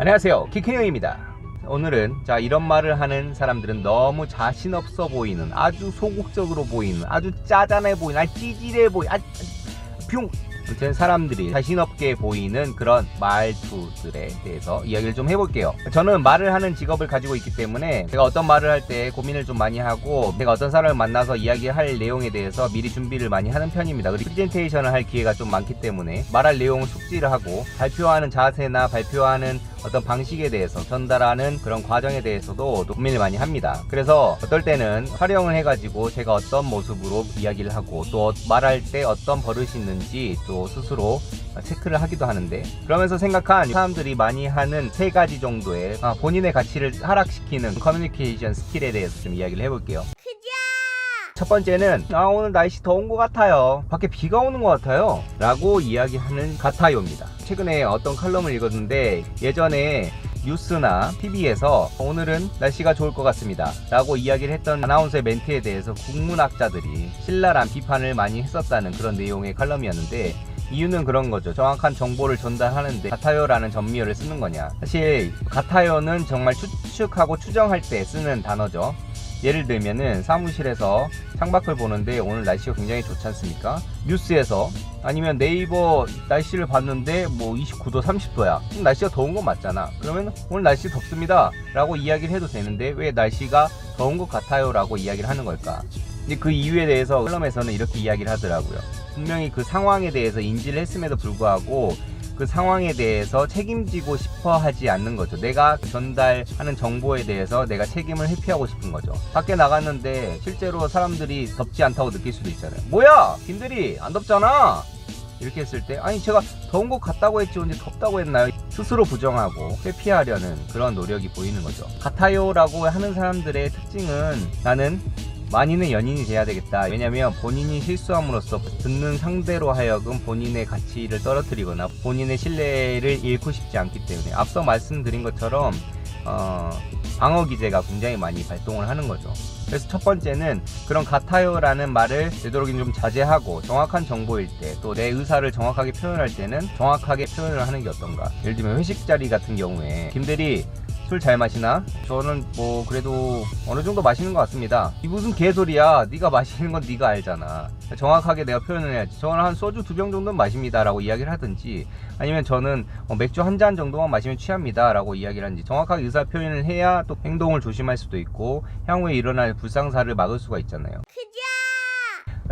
안녕하세요 키크형입니다 오늘은 자 이런 말을 하는 사람들은 너무 자신 없어 보이는 아주 소극적으로 보이는 아주 짜잔해 보이는 아주 찌질해 보이는 아주 뿅 아무튼 사람들이 자신 없게 보이는 그런 말투들에 대해서 이야기를 좀 해볼게요. 저는 말을 하는 직업을 가지고 있기 때문에 제가 어떤 말을 할 때 고민을 좀 많이 하고 내가 어떤 사람을 만나서 이야기할 내용에 대해서 미리 준비를 많이 하는 편입니다. 그리고 프레젠테이션을 할 기회가 좀 많기 때문에 말할 내용을 숙지를 하고 발표하는 자세나 발표하는 어떤 방식에 대해서 전달하는 그런 과정에 대해서도 고민을 많이 합니다. 그래서 어떨 때는 촬영을 해가지고 제가 어떤 모습으로 이야기를 하고 또 말할 때 어떤 버릇이 있는지 또 스스로 체크를 하기도 하는데 그러면서 생각한 사람들이 많이 하는 세 가지 정도의 아, 본인의 가치를 하락시키는 커뮤니케이션 스킬에 대해서 좀 이야기를 해볼게요. 첫 번째는 아 오늘 날씨 더운 것 같아요 밖에 비가 오는 것 같아요 라고 이야기하는 같아요입니다 최근에 어떤 칼럼을 읽었는데 예전에 뉴스나 TV에서 오늘은 날씨가 좋을 것 같습니다 라고 이야기를 했던 아나운서의 멘트에 대해서 국문학자들이 신랄한 비판을 많이 했었다는 그런 내용의 칼럼이었는데 이유는 그런 거죠. 정확한 정보를 전달하는데 같아요라는 전미어를 쓰는 거냐. 사실 같아요는 정말 추측하고 추정할 때 쓰는 단어죠. 예를 들면은 사무실에서 창밖을 보는데 오늘 날씨가 굉장히 좋지 않습니까? 뉴스에서 아니면 네이버 날씨를 봤는데 뭐 29도 30도야. 그럼 날씨가 더운 건 맞잖아. 그러면 오늘 날씨 덥습니다. 라고 이야기를 해도 되는데 왜 날씨가 더운 것 같아요? 라고 이야기를 하는 걸까? 근데 그 이유에 대해서 클럼에서는 이렇게 이야기를 하더라고요. 분명히 그 상황에 대해서 인지를 했음에도 불구하고 그 상황에 대해서 책임지고 싶어 하지 않는 거죠. 내가 전달하는 정보에 대해서 내가 책임을 회피하고 싶은 거죠. 밖에 나갔는데 실제로 사람들이 덥지 않다고 느낄 수도 있잖아요. 뭐야! 김들이 안 덥잖아! 이렇게 했을 때 아니 제가 더운 것 같다고 했지 언제 덥다고 했나요? 스스로 부정하고 회피하려는 그런 노력이 보이는 거죠. 같아요라고 하는 사람들의 특징은 나는 많이는 연인이 돼야 되겠다. 왜냐면 본인이 실수함으로써 듣는 상대로 하여금 본인의 가치를 떨어뜨리거나 본인의 신뢰를 잃고 싶지 않기 때문에 앞서 말씀드린 것처럼 어, 방어 기제가 굉장히 많이 발동을 하는 거죠. 그래서 첫 번째는 그런 같아요라는 말을 되도록이면 좀 자제하고 정확한 정보일 때 또 내 의사를 정확하게 표현할 때는 정확하게 표현을 하는 게 어떤가. 예를 들면 회식 자리 같은 경우에 김대리 술 잘 마시나? 저는 뭐 그래도 어느 정도 마시는 것 같습니다. 이 무슨 개소리야? 네가 마시는 건 네가 알잖아. 정확하게 내가 표현을 해야지. 저는 한 소주 두 병 정도는 마십니다라고 이야기를 하든지 아니면 저는 어, 맥주 한 잔 정도만 마시면 취합니다라고 이야기를 하는지 정확하게 의사 표현을 해야 또 행동을 조심할 수도 있고 향후에 일어날 불상사를 막을 수가 있잖아요.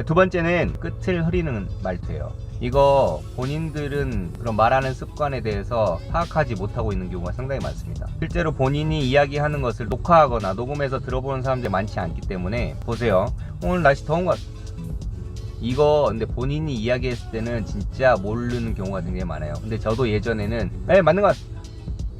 두 번째는 끝을 흐리는 말투예요. 이거 본인들은 그런 말하는 습관에 대해서 파악하지 못하고 있는 경우가 상당히 많습니다. 실제로 본인이 이야기하는 것을 녹화하거나 녹음해서 들어보는 사람들이 많지 않기 때문에 보세요. 오늘 날씨 더운 것 같... 이거 근데 본인이 이야기했을 때는 진짜 모르는 경우가 굉장히 많아요. 근데 저도 예전에는 에 맞는 것 같...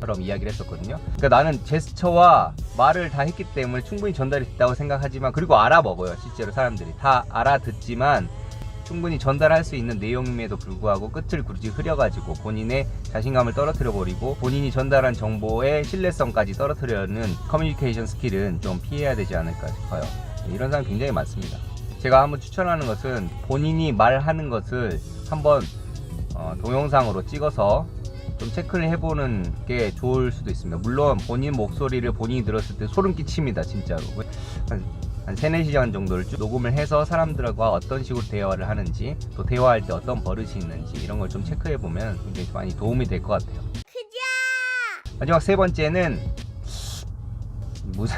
처럼 이야기를 했었거든요. 그러니까 나는 제스처와 말을 다 했기 때문에 충분히 전달이 됐다고 생각하지만 그리고 알아먹어요. 실제로 사람들이 다 알아듣지만 충분히 전달할 수 있는 내용임에도 불구하고 끝을 굳이 흐려가지고 본인의 자신감을 떨어뜨려 버리고 본인이 전달한 정보의 신뢰성까지 떨어뜨려는 커뮤니케이션 스킬은 좀 피해야 되지 않을까 싶어요. 이런 사람 굉장히 많습니다. 제가 한번 추천하는 것은 본인이 말하는 것을 한번 어, 동영상으로 찍어서 좀 체크를 해보는 게 좋을 수도 있습니다. 물론 본인 목소리를 본인이 들었을 때 소름 끼칩니다, 진짜로. 한, 한 3, 4시간 정도를 쭉 녹음을 해서 사람들과 어떤 식으로 대화를 하는지, 또 대화할 때 어떤 버릇이 있는지, 이런 걸 좀 체크해보면 굉장히 많이 도움이 될 것 같아요. 마지막 세 번째는, 무슨,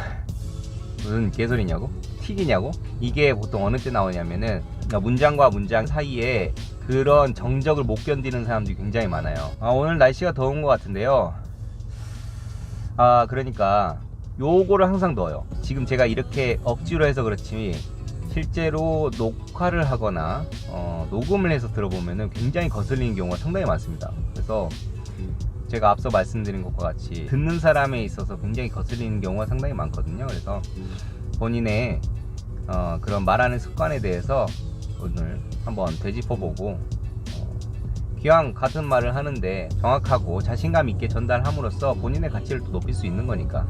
무슨 개소리냐고? 튀기냐고? 이게 보통 어느 때 나오냐면은, 문장과 문장 사이에 그런 정적을 못 견디는 사람들이 굉장히 많아요. 아, 오늘 날씨가 더운 것 같은데요. 아, 그러니까 요거를 항상 넣어요. 지금 제가 이렇게 억지로 해서 그렇지 실제로 녹화를 하거나 어, 녹음을 해서 들어보면은 굉장히 거슬리는 경우가 상당히 많습니다. 그래서 제가 앞서 말씀드린 것과 같이 듣는 사람에 있어서 굉장히 거슬리는 경우가 상당히 많거든요. 그래서 본인의 어, 그런 말하는 습관에 대해서 오늘 한번 되짚어보고 어, 기왕 같은 말을 하는데 정확하고 자신감 있게 전달함으로써 본인의 가치를 또 높일 수 있는 거니까